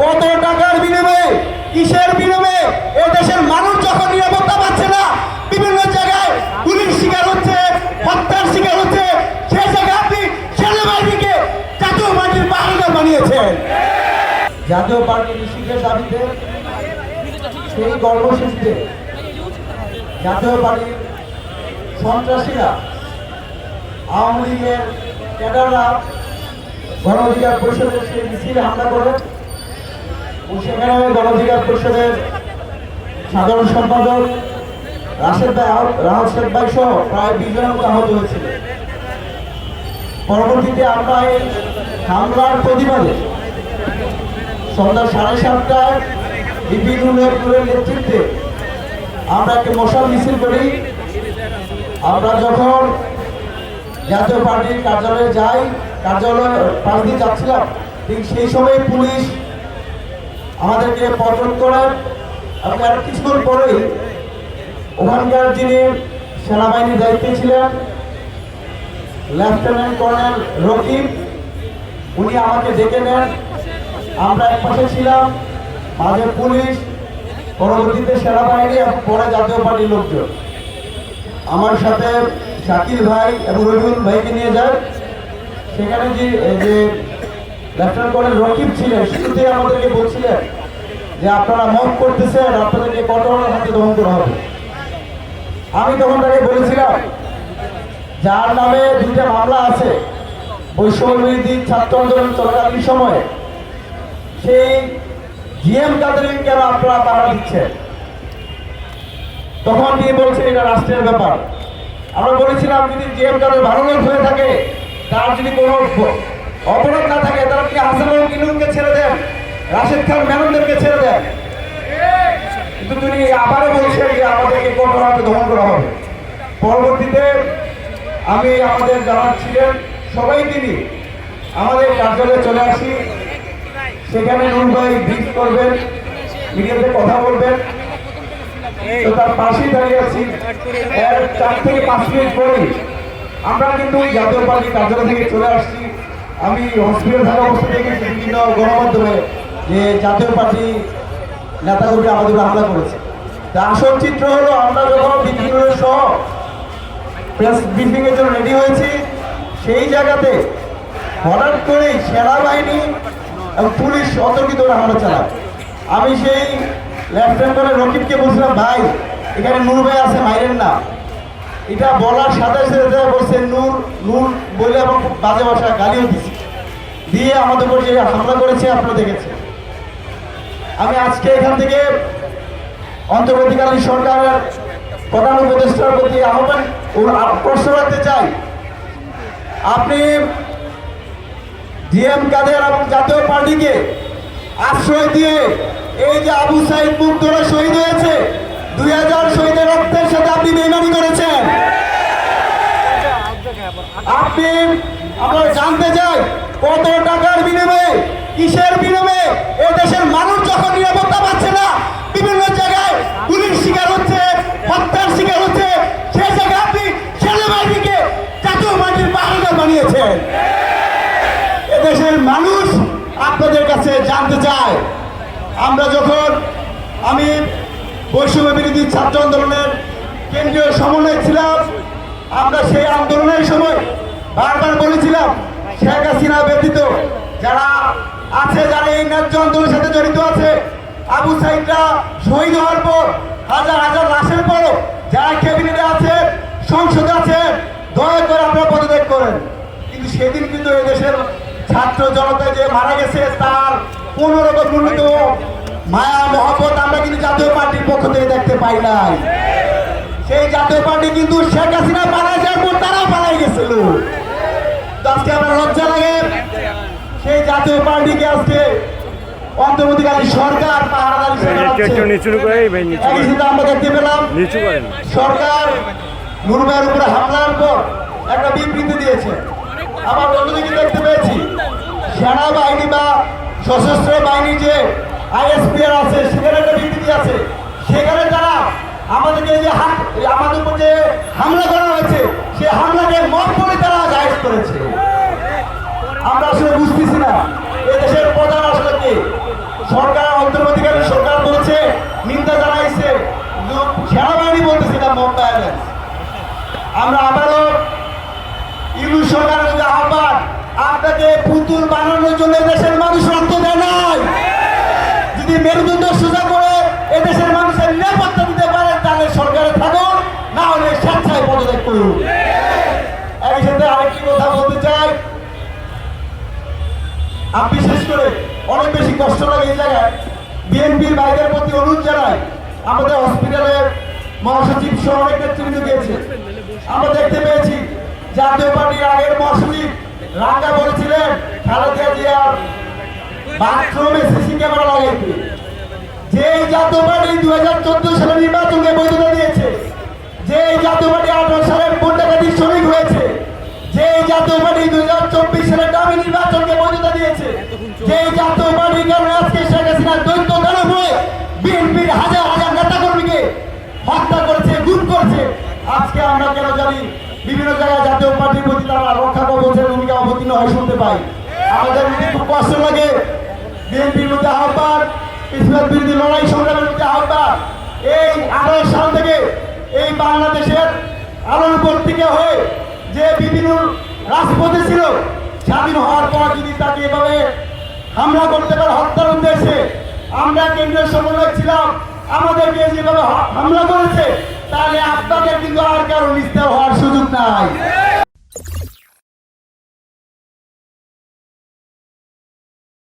কত টাকার বিনিময়ে, কিসের বিনিময়ে এ দেশের মানুষ যখন নিরাপত্তা পাচ্ছে না, বিভিন্ন জায়গায় গুলির শিকার হচ্ছে, হত্যার শিকার হচ্ছে, সেই জায়গায় আপনি সেনাবাহিনীকে জাতীয় পার্টির বাহিনী বানিয়েছেন। জাতীয় পার্টি নিষিদ্ধের দাবিতে সেই কর্মসূচিতে জাতীয় পার্টির সন্ত্রাসীরা আওয়ামী লীগের ক্যাডাররা গণ অধিকার পরিষদের সেই মিছিলে হামলা করে সেখানে গণ পরিষদের সাধারণ সম্পাদক রাশেদ ভাই রাহাত শেখ ভাই সহ প্রায় বিশ আহত হয়েছিল। পরবর্তীতে আমরা এই হামলার প্রতিবাদে সন্ধ্যা সাড়ে সাতটায় নেতৃত্বের নেতৃত্বে আমরা একটি মশাল মিছিল করি। আমরা যখন জাতীয় পার্টির কার্যালয়ে যাই, কার্যালয়ে পাশ দিয়ে যাচ্ছিলাম, ঠিক সেই সময় পুলিশ আমাদেরকে পতন করে এবং আর কিছুক্ষণ পরেই ওখানকার যিনি সেনাবাহিনীর দায়িত্বে ছিলেন লেফটেন্যান্ট কর্নেল রকিব, উনি আমাকে ডেকে নেন। আমরা এক পাশে ছিলাম, মাঝে পুলিশ, পরবর্তীতে সেনাবাহিনী এবং পরে জাতীয় পার্টির লোকজন। আমার সাথে শাকিল ভাই এবং রবিউল ভাইকে নিয়ে যায়। সেখানে যে লেফটেন্যান্ট কর্নেল রকিব ছিলেন, শুরুতেই আমাদেরকে বলছিলেন যে আপনারা মত করতেছেন, আপনাদেরকে কঠোরের হাতে দমন করা হবে। আমি তখন তাকে বলেছিলাম, যার নামে দুইটা মামলা আছে, বৈষম্য ছাত্র আন্দোলন চলাকালীন সময়ে, সেই জিএম কাদের কেন আপনারা পাহারা দিচ্ছেন? তখন তিনি বলছেন, এটা রাষ্ট্রের ব্যাপার। আমরা বলেছিলাম, যদি জিএম কাদের ভালো লোক হয়ে থাকে, তার যদি কোনো অপরাধ না থাকে তারা কি হাসানুল কিনুনকে ছেড়ে দেন? রাশেদ খান মেননদেরকে ছেড়ে দেন। কিন্তু তিনি আবারও বলছেন যে আমাদেরকে কঠোর হাতে দমন করা হবে। পরবর্তীতে আমি আমাদের যারা ছিলেন সবাইকে নিয়ে আমাদের কার্যালয়ে চলে আসি। সেখানে নুন ভাই ব্রিফ করবেন, মিডিয়াতে কথা বলবেন। তো তার পাশেই দাঁড়িয়ে আছি। চার থেকে পাঁচ মিনিট পরেই আমরা কিন্তু জাতীয় পার্টি কার্যালয় থেকে চলে আসছি। আমি হসপিটাল থাকা অবস্থা দেখেছি বিভিন্ন গণমাধ্যমে যে জাতীয় পার্টি নেতাগুলি আমাদের হামলা করেছে। আসল চিত্র হলো আমরা যখন বিভিন্ন সহ প্রেস ব্রিফিং এর জন্য রেডি হয়েছি, সেই জায়গাতে হঠাৎ করেই সেনাবাহিনী এবং পুলিশ অতর্কিত করে হামলা চালায়। আমি সেই লেফটেন্যান্ট রকিবকে বলছিলাম, ভাই, এখানে নূর ভাই আছে, মাইরেন না। এটা বলার সাথে সাথে বলছে, নূর নূর বলে এবং বাজে ভাষায় গালিও দিচ্ছে দিয়ে আমাদের উপর যে হামলা করেছে, আপনারা দেখেছেন। আমি আজকে এখান থেকে অন্তর্বর্তীকালীন সরকারের প্রধান উপদেষ্টার প্রতি আহ্বান প্রশ্ন রাখতে চাই। আপনি ডিএম কাদের এবং জাতীয় পার্টিকে আশ্রয় দিয়ে এই যে আবু সাইদ মুক্তরা শহীদ হয়েছে, দুই হাজার শহীদের রক্তের সাথে আপনি বেমানি করেছেন। আপনি আমরা জানতে চাই কত টাকার বিনিময়ে, কিসের বিনিময়ে এ দেশের মানুষ যখন নিরাপত্তা পাচ্ছে না বিভিন্ন জায়গায় গুলির শিকার হচ্ছে হত্যার শিকার হচ্ছে সেই জায়গায় আপনি সেনাবাহিনীকে জাতীয় পার্টির বাহিনী বানিয়েছেন এদেশের মানুষ আপনাদের কাছে জানতে চায় আমরা যখন আমি বৈষম্য বিরোধী ছাত্র আন্দোলনের কেন্দ্রীয় সমন্বয় ছিলাম। আমরা সেই আন্দোলনের সময় বারবার বলেছিলাম, শেখ হাসিনা ব্যতীত যারা আছে, যারা এই ন্যায্য আন্দোলনের সাথে জড়িত আছে, আবু সাইদরা শহীদ হওয়ার পর, হাজার হাজার লাশের পরও যারা ক্যাবিনেটে আছে, সংসদে আছে, দয়া করে আপনারা পদত্যাগ করেন। কিন্তু সেদিন কিন্তু এদেশের ছাত্র জনতা যে মারা গেছে, তার রকম ন্যূনতম মায়া মহব্বত আমরা কিন্তু জাতীয় পার্টির পক্ষ থেকে দেখতে পাই নাই। সেই জাতীয় পার্টি কিন্তু শেখ হাসিনা পালাই যাওয়ার পর তারাও পালাই গেছিল। আজকে আমার লজ্জা লাগে সেই জাতীয় পার্টিকে আজকে অন্তর্বর্তীকালীন সরকার পাহারাদারি হিসেবে আমরা দেখতে পেলাম সরকার উপরে হামলার পর একটা বিবৃতি দিয়েছে। আবার অন্যদিকে দেখতে পেয়েছি সেনাবাহিনী বা সশস্ত্র বাহিনী যে আইএসপিআর আছে, সেখানে একটা বিবৃতি আছে। সেখানে তারা আমাদেরকে যে আমাদের উপর যে হামলা করা হয়েছে, সে হামলাকে মত করে তারা জাহেজ করেছে। আমরা আসলে বুঝতেছি না, এদেশের দেশের প্রধান আসলে কে? সরকার অন্তর্বর্তীকালীন সরকার বলছে, নিন্দা জানাইছে। সেনাবাহিনী বলতেছি এটা মত ব্যালেন্স আমরা আবারও ইলু সরকারের আহ্বান, আপনাকে পুতুল বানানোর জন্য দেশের যদি মেরুদণ্ড সোজা করে এদেশের মানুষের নিরাপত্তা দিতে পারেন, তাহলে সরকারে থাকুন, না হলে স্বেচ্ছায় পদত্যাগ করুন। একই সাথে আরেকটি কথা বলতে চাই। আর বিশেষ করে অনেক বেশি কষ্ট লাগে এই জায়গায়। বিএনপির বাইরের প্রতি অনুরোধ জানাই, আমাদের হসপিটালের মহাসচিব সহ অনেক নেতৃত্ব দিয়েছে আমরা দেখতে পেয়েছি, জাতীয় পার্টির আগের মহাসচিব রাঙ্গা বলেছিলেন খালেদা বাথরুমে সিসি ক্যামেরা লাগাইতে যে জাতীয় পার্টি দুই হাজার চোদ্দ সালে নির্বাচনকে বৈধতা দিয়েছে, যে জাতীয় পার্টি আঠারো সালে ভোট ডাকাতি শরিক হয়েছে, যে জাতীয় পার্টি দুই হাজার চব্বিশ সালে দামি নির্বাচনকে বৈধতা দিয়েছে, যে জাতীয় পার্টির কারণে আজকে শেখ হাসিনা দৈত্য দানব হয়ে বিএনপির হাজার হাজার নেতা কর্মীকে হত্যা করেছে গুম করেছে? আজকে আমরা কেন জানি বিভিন্ন জায়গায় জাতীয় পার্টির প্রতি তারা রক্ষা কবচের ভূমিকা অবতীর্ণ হয় শুনতে পাই। আমাদের খুব কষ্ট লাগে বিএনপির মধ্যে আহ্বান, ইসলাম বিরোধী লড়াই সংগ্রামের মধ্যে আহ্বান। এই আঠারো সাল থেকে এই বাংলাদেশের আলোর থেকে হয়ে যে বিভিন্ন রাজপথে ছিল, স্বাধীন হওয়ার পর যদি তাকে এভাবে হামলা করতে পারে, হত্যার উদ্দেশ্যে আমরা কেন্দ্রীয় সমন্বয় ছিলাম, আমাদেরকে যেভাবে হামলা করেছে, তাহলে আপনাদের কিন্তু আর কারও নিস্তার হওয়ার সুযোগ নাই।